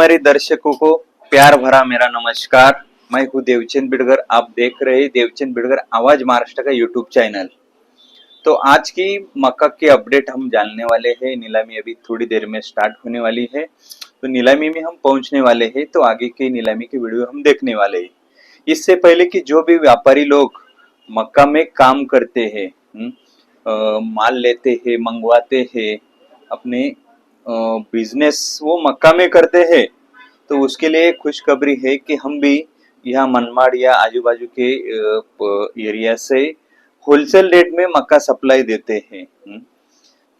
हमारे दर्शकों को प्यार भरा मेरा नमस्कार। मैं हूँ देवचंद बिडगर। आप देख रहे देवचंद बिडगर आवाज़ महाराष्ट्र का यूट्यूब चैनल तो आज की मक्का की अपडेट हम जानने वाले हैं। नीलामी अभी थोड़ी देर में स्टार्ट होने वाली है। तो नीलामी में हम पहुँचने वाले हैं। तो आगे की नीलामी की वीडियो हम देखने वाले हैं। इससे पहले कि जो भी व्यापारी लोग मक्का में काम करते हैं हम्म, माल लेते हैं मंगवाते हैं अपने बिज़नेस वो मक्का में करते हैं तो उसके लिए खुशखबरी है कि हम भी यहाँ मनमाड़ या आजू बाजू के एरिया से होलसेल रेट में मक्का सप्लाई देते हैं हम्म।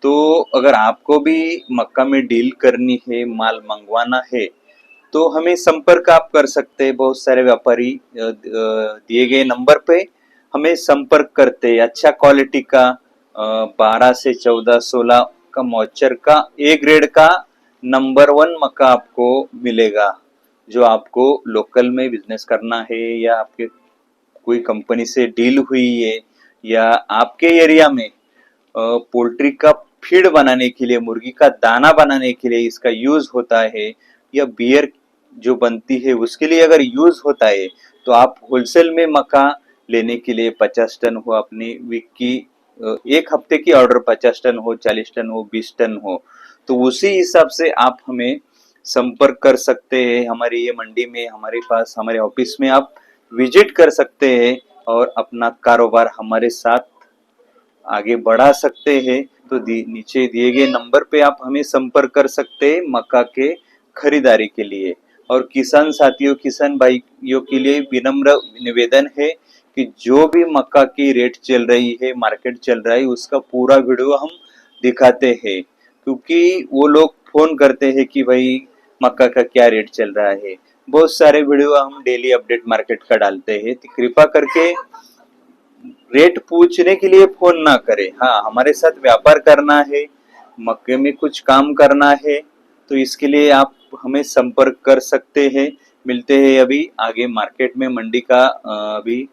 तो अगर आपको भी मक्का में डील करनी है, माल मंगवाना है तो हमें संपर्क आप कर सकते हैं, बहुत सारे व्यापारी दिए गए नंबर पे हमें संपर्क करते अच्छा क्वालिटी का बारह से चौदह, सोलह का मॉइस्चर का ए ग्रेड का नंबर वन मक्का आपको मिलेगा, जो आपको लोकल में बिज़नेस करना है या आपके कोई कंपनी से डील हुई है या आपके एरिया में पोल्ट्री का फ़ीड बनाने के लिए, मुर्गी का दाना बनाने के लिए इसका यूज़ होता है या बियर जो बनती है उसके लिए अगर यूज़ होता है तो आप होलसेल में मक्का लेने के लिए पचास टन हो अपनी वीक की एक हफ़्ते की ऑर्डर पचास टन हो चालीस टन हो बीस टन हो तो उसी हिसाब से आप हमें संपर्क कर सकते हैं। हमारे ये मंडी में हमारे पास हमारे ऑफ़िस में आप विज़िट कर सकते हैं और अपना कारोबार हमारे साथ आगे बढ़ा सकते हैं। तो दी, नीचे दिए गए नंबर पे आप हमें संपर्क कर सकते हैं मक्का के खरीदारी के लिए। और किसान साथियों किसान भाइयों के लिए विनम्र निवेदन है कि जो भी मक्का की रेट चल रही है मार्केट चल रहा है, उसका पूरा वीडियो हम दिखाते हैं। क्योंकि वो लोग फ़ोन करते हैं कि भाई, मक्का का क्या रेट चल रहा है। बहुत सारे वीडियो हम डेली अपडेट मार्केट का डालते हैं। तो कृपा करके रेट पूछने के लिए फ़ोन ना करें। हाँ हमारे साथ व्यापार करना है, मक्के में कुछ काम करना है तो इसके लिए आप हमें संपर्क कर सकते हैं। मिलते हैं अभी आगे मार्केट में मंडी का अभी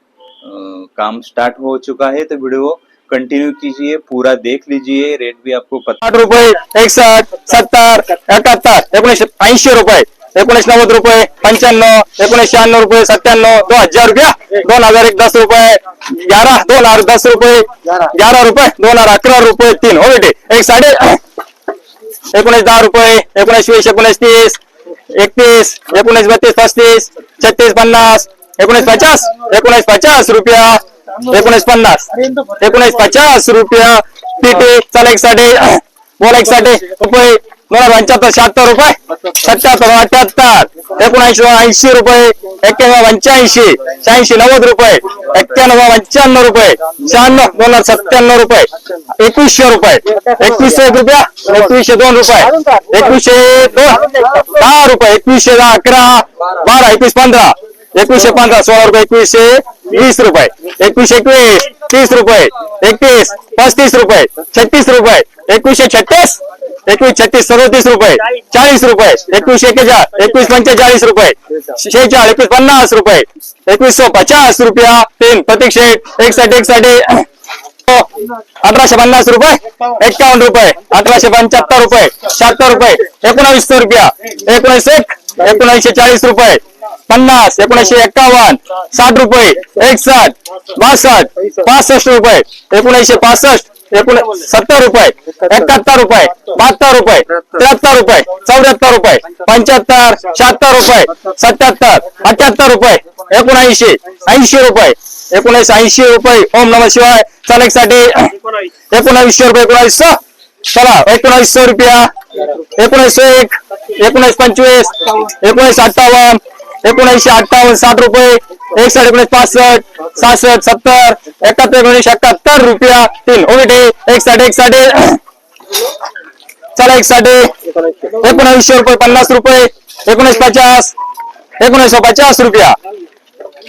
काम स्टार्ट हो चुका है तो वीडियो कंटिन्यू कीजिए, पूरा देख लीजिए रेट भी आपको आठ रुपये एकसष्ट सत्तर, एकाहत्तर एकोणीसशे ऐंशी रुपये, एकोणीस, नव्वद रुपये, पंच्याण्णव, एकोणीस, शहाण्णव रुपये, सत्त्याण्णव दोन हज़ार रुपया, दोन हज़ार एक दस रुपये, ग्यारह, दोन हज़ार दस रुपये, ग्यारह रुपये, दोन हज़ार अकरा रुपये, तीन, हो बेटे, एक साडे एकोणीस, दहा रुपये, एकोणीस, वीस, एकोणीस, तीस, एकतीस, एकोणीस, बत्तीस, पस्तीस, छत्तीस, पन्नास एकोणीस पचास एकोणीस पचास रुपया एकोणीस पन्नास एकोणीस पचास रुपया. पीटी चला एक साडे बोला एक साडे रुपये बोला पंच्याहत्तर शहात्तर रुपये. सत्याहत्तर अठ्याहत्तर एकोणऐंशी ऐंशी रुपये एक्क्याण्णव पंच्याऐंशी शहाऐंशी नव्वद रुपये एक्क्याण्णव पंच्याण्णव रुपये शहाण्णव दोन हजार सत्त्याण्णव रुपये एकवीसशे रुपये एकवीसशे एक रुपया एकवीसशे दोन रुपये एकवीसशे दोन दहा रुपये एकवीसशे दहा अकरा बारा एकवीस पंधरा. एकवीसशे पंधरा, सोळा रुपये, एकवीसशे वीस रुपये. एकवीसशे एकवीस, तीस रुपये. एकतीस पस्तीस रुपये. छत्तीस रुपये. एकवीसशे छत्तीस, एकवीस, छत्तीस, सदोतीस रुपये. चाळीस रुपये. एकवीस एकेचाळ एकवीस, पंचेचाळीस रुपये. शेहेचाळ एकवीस, पन्नास रुपये. एकवीस पचास रुपया, तीन, प्रतीक शेठ, एकसाठी एकसाठी, अठराशे पन्नास रुपये. एक्कावन्न रुपये. अठराशे पंच्याहत्तर रुपये. शहात्तर रुपये. एकोणावीसशे रुपया. एकोणीस एक एकोणीसशे चाळीस रुपये. पन्नास एकोणीसशे एक्कावन्न साठ रुपये एकसष्ट बासष्ट पासष्ट रुपये एकोणीसशे पासष्ट एकोण सत्तर रुपये एकाहत्तर रुपये बहात्तर रुपये त्र्याहत्तर रुपये चौऱ्याहत्तर रुपये पंच्याहत्तर शहात्तर रुपये सत्याहत्तर अठ्याहत्तर रुपये एकोणऐंशी ऐंशी रुपये एकोणीस ऐंशी रुपये. ओम नम शिवाय. चालकसाठी एकोणावीसशे रुपये एकोणावीसशे चला एकोणावीसशे रुपया. एकोणीसशे एक एकोणीस पंचवीस एकोणीस अठ्ठावन्न एकोणीसशे अठ्ठावन्न, साठ रुपये, एकसष्ट एकोणीस पासष्ट सहासष्ट सत्तर, एकाहत्तर, एकोणीसशे एकाहत्तर रुपया तीन. ओके एकसाठी एकसाठी चला एकसाठी एकोणावीसशे रुपये, पन्नास रुपये एकोणीस पचास एकोणीसशे पचास रुपया.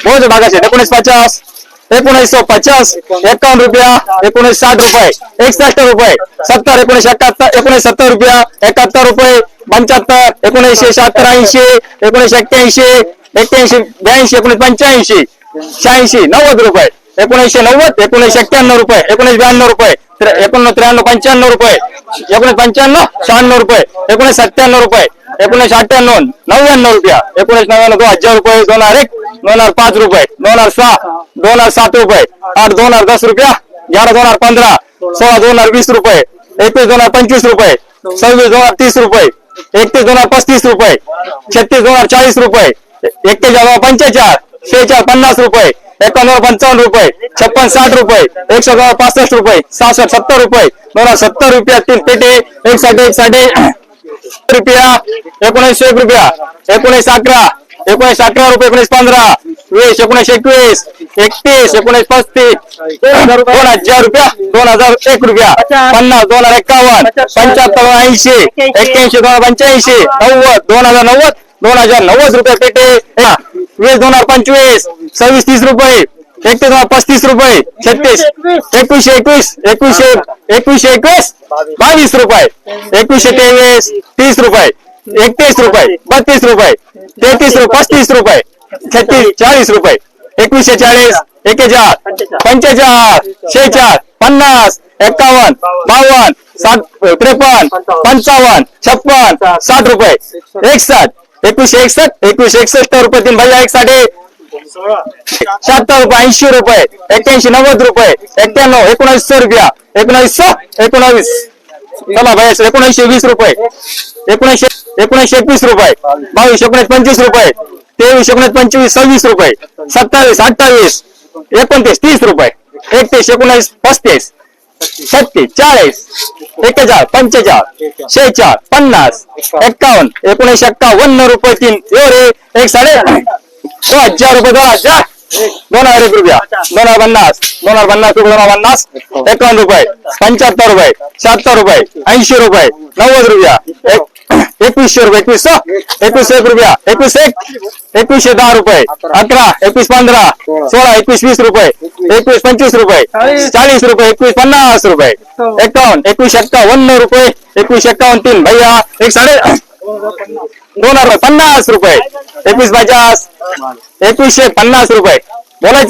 बहुत भागाचे एकोणीस पचास एकोणीसशे पचास एकावन्न रुपया एकोणीस साठ रुपये, एकसष्ट रुपये, सत्तर एकोणीस एकाहत्तर एकोणीस सत्तर रुपया, एकाहत्तर रुपये पंच्याहत्तर एकोणीसशे शहात्तर ऐंशी एकोणीसशे एक्क्याऐंशी एक्क्याऐंशी ब्याऐंशी एकोणीस पंच्याऐंशी शहाऐंशी नव्वद रुपये एकोणीसशे नव्वद एकोणीसशे एक्क्याण्णव रुपये एकोणीस ब्याण्णव रुपये त्रे- त्र्याण्णव पंच्याण्णव रुपये एकोणीस पंच्याण्णव शहाण्णव रुपये एकोणीस सत्त्याण्णव रुपये एकोणीसशे अठ्ठ्याण्णव नव्याण्णव रुपया एकोणीस नव्याण्णव दोन हजार रुपये दोन हजार एक दोन हजार पाच रुपये दोन हजार सहा दोन हजार सात रुपये आठ दोन हजार दस रुपया ग्यारह दोन हजार पंधरा सोळा दोन हजार वीस रुपये एकवीस दोन हजार पंचवीस रुपये सव्वीस दोन हजार तीस रुपये एकतीस दोन पस्तीस रुपये. छत्तीस दोन हजार चाळीस रुपये. एक्केचाळीस दोन हजार पंचेचाळ शेहेचाळ पन्नास रुपये. एकावन्न पंचावन्न रुपये. छप्पन साठ रुपये. एकशे दोन पासष्ट रुपये. सहासष्ट सत्तर रुपये. दोन हजार सत्तर रुपया तीन पेटी. एक साठी एक साठी रुपया एकोणीसशे एक रुपया. एकोणीस अकरा. एकोणीस अठरा रुपये एकोणीस पंधरा वीस एकोणीस एकवीस एकतीस एकोणीस पस्तीस दोन हजार रुपया दोन हजार एक रुपया पन्नास दोन हजार एकावन्न पंच्याहत्तर ऐंशी एक्क्याऐंशी दोन हजार पंच्याऐंशी नव्वद दोन हजार नव्वद दोन हजार नव्वद रुपये पेटे हा. वीस दोन हजार पंचवीस सव्वीस तीस रुपये एकतीस हजार पस्तीस रुपये छत्तीस एकवीसशे एकवीस एकवीसशे एकवीसशे एकवीस बावीस रुपये एकवीसशे तेवीस तीस रुपये एकतीस रुपये बत्तीस रुपये तेहतीस रुपये पस्तीस रुपये छत्तीस चाळीस रुपये एकवीसशे चाळीस एकेचाळ पंचेचाळ शेचाळ पन्नास एकावन्न बावन्न सात त्रेपन्न पंचावन्न छप्पन साठ रुपये एकसष्ट एकवीसशे एकसष्ट एकवीसशे एकसष्ट रुपये तीन भैया एक. साडे शहात्तर रुपये ऐंशी रुपये एक्क्याऐंशी नव्वद रुपये एक्क्याण्णव एकोणावीसशे रुपया एकोणावीसशे एकोणावीस. चला भाई एकोणीसशे वीस रुपये. एकोणीसशे एकोणीसशे एकवीस रुपये. बावीस एकोणीस पंचवीस रुपये. तेवीस एकोणीस पंचवीस सव्वीस रुपये. सत्तावीस अठ्ठावीस एकोणतीस तीस रुपये. एकतीस एकोणीस पस्तीस छत्तीस चाळीस एकेचाळ पंचेचाळ शेचाळ पन्नास एक्कावन्न एकोणीसशे एक्कावन्न रुपये तीन. एवढे एक साडे दोन हजार रुपये दोन हजार. दोन हजार एक रुपया. दोन हजार पन्नास. दोन हजार पन्नास रुपये दोन हजार पन्नास एकावन्न रुपये. पंच्याहत्तर रुपये शहात्तर रुपये ऐंशी रुपये नव्वद रुपया. एक- एकवीसशे रुपये एकवीस एकवीसशे एक रुपया. एकवीस एक एकवीसशे दहा रुपये. अकरा एकवीस पंधरा सोळा एकवीस वीस रुपये. एकवीस पंचवीस रुपये. चाळीस रुपये एकवीस पन्नास रुपये. एकावन्न एकवीस एक्कावन्न रुपये. एकवीस एक्कावन्न तीन. भैया एक साडे दोन हज़ार पन्नास रुपये. एकवीस पचास. एकवीसशे रुपये. बोला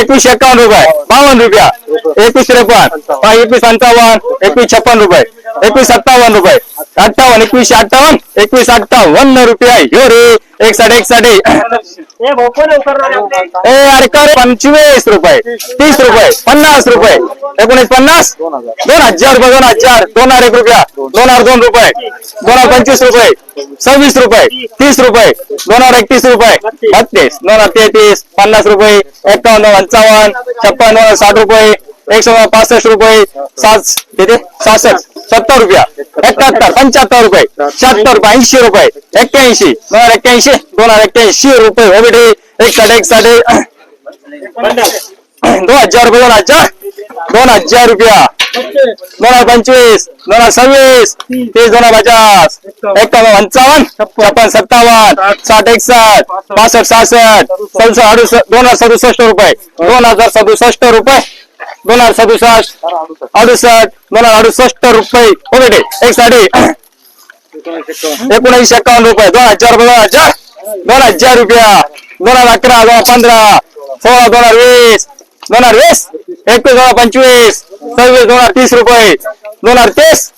एकवीस एकावन्न रुपये. बावन रुपया. एकवीस त्रेपन्न एकवीस एकवीस छप्पन रुपये. एकवीस सत्तावन्न रुपये. अठ्ठावन्न एकवीसशे अठ्ठावन्न एकवीस अठ्ठावन्न रुपये. ह्यो रे एक साडे एक साडे ए अरे कर पंचवीस रुपये. तीस रुपये. पन्नास रुपये. एकोणीस पन्नास? दोन हजार रुपये दोन हजार. दोन हजार एक रुपया. दोन हजार दोन रुपये. दोन हजार पंचवीस रुपये. सव्वीस रुपये. तीस रुपये. दोन हजार एकतीस रुपये. बत्तीस. दोन हजार तेहतीस. पन्नास रुपये. एकावन्न पंचावन्न. छप्पन दोन हजार साठ रुपये. एक सौ पासष्ट रुपये सात किती सहासष्ट सत्तर रुपया. एकाहत्तर पंच्याहत्तर रुपये. शहात्तर रुपये ऐंशी रुपये. एक्क्याऐंशी. दोन हजार एक्क्याऐंशी दोन हजार एक्क्याऐंशी रुपये. हो ओबीडी एक साडे एक साडे. दोन हजार रुपये दोन हजार. दोन हजार रुपया. दोन हजार पंचवीस दोन हजार सव्वीस तीस दोन हजार पचास. एकावन्न पंचावन्न छप्पन सत्तावन्न साठ एकसष्ट पासष्ट सहासष्ट सदुसष्ट अडुसष्ट दोन हजार सदुसष्ट रुपये. दोन हजार सदुसष्ट रुपये. दोन हजार सदुसष्ट अडुसष्ट दोन हजार अडुसष्ट रुपये ओबीडी एक साडी एकोणीसशे एकावन्न रुपये दोन हजार रुपये दोन हजार दोन हजार रुपया दोन हजार अकरा दोन हजार पंधरा सोळा दोन हजार वीस दोन हजार वीस एकवीस दोन हजार पंचवीस सव्वीस दोन हजार तीस रुपये दोन हजार तीस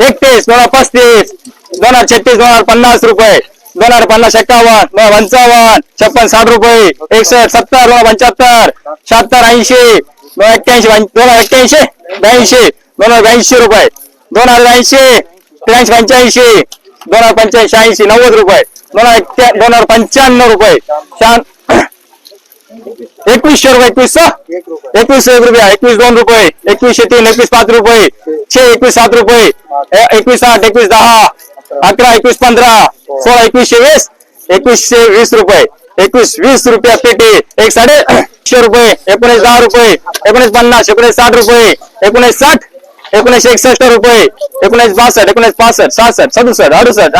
एकतीस दोन हजार पस्तीस दोन हजार छत्तीस दोन हजार पन्नास रुपये दोन हजार पन्नास एक्कावन्न दोन हजार पंचावन्न छप्पन साठ रुपये एकसष्ट सत्तर दोन हजार पंच्याहत्तर शहात्तर ऐंशी दोन हजार दोन हजार एक्क्याऐंशी ब्याऐंशी दोन हजार ब्याऐंशी रुपये. दोन हजार ऐंशी त्र्याऐंशी पंच्याऐंशी दोन हजार पंच्याऐंशी ऐंशी नव्वद रुपये. दोन हजार दोन हजार पंच्याण्णव रुपये. एकवीसशे रुपये एकवीस एकवीसशे एक रुपया एकवीस दोन रुपये एकवीसशे तीन एकवीस पाच रुपये छे एकवीस सात रुपये एकवीस आठ एकवीस दहा अकरा एकवीस पंधरा सोळा एकवीसशे वीस एकवीसशे वीस रुपये. एकवीस, वीस रुपया पेटी, एक साढ़े एकशे रुपये एक रुपये एक पन्ना एक साठ रुपये एक साठ एक एकसष्ट रुपये, एकोणीस, बासष्ट, एकोणीस, पासष्ट, सहासष्ट, सदुसष्ट, अडुसष्ट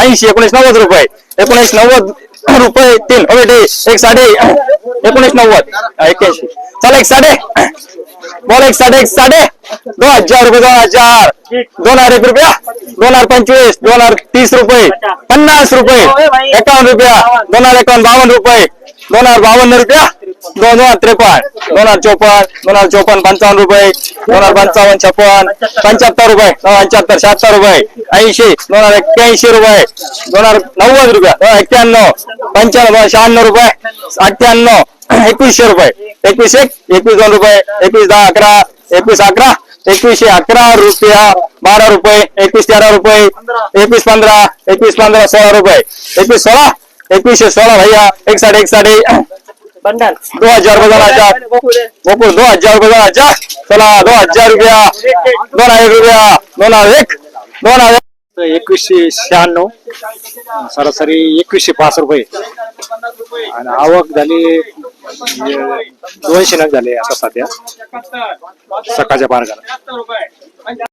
नव्वद रुपये एक नव्वद रुपये तीन ओबेटी एक साढ़े एक नव्वद एक्क्याऐंशी चला, एक साढ़े बोल, एक साढ़े एक साडे दो हज़ार रुपये दो हज़ार. दोन हज़ार एक रुपया, दोन हज़ार पंचवीस, दोन हज़ार तीस रुपये पन्ना रुपये, एकावन्न रुपया, दोन हज़ार एकावन्न बावन रुपये. दोन हजार बावन्न रुपया दोन हजार त्रेपन्न दोन हजार चोपन्न दोन हजार चोपन्न पंचावन्न रुपये दोन हजार पंचावन्न छप्पन पंच्याहत्तर रुपये दोन हजार पंच्याहत्तर शहात्तर रुपये ऐंशी दोन हजार एक्क्याऐंशी रुपये दोन हजार नव्वद रुपये दोन हजार एक्क्याण्णव पंच्याण्णव दोन हजार शहाण्णव रुपये अठ्ठ्याण्णव एकवीसशे रुपये एकवीस एक एकवीस दोन रुपये एकवीस दहा अकरा एकवीस अकरा एकवीसशे अकरा रुपया बारा रुपये एकवीस तेरा रुपये एकवीस पंधरा एकवीस पंधरा सोळा रुपये एकवीस सोळा एकवीसशे सोळा भैया एक साडे एक. बंडल. दो हजार रुपये दोन हजार गोकुळ दो हजार रुपये दोन हजार चला दो हजार रुपया. दोन हजार रुपया. दोन हजार एक. दोन हजार एकवीसशे शहाण्णव. सरासरी एकवीसशे पाच रुपये. आणि आवक झाली अं, दोनशे नग झाले आता सध्या. सकाळच्या बारगाला.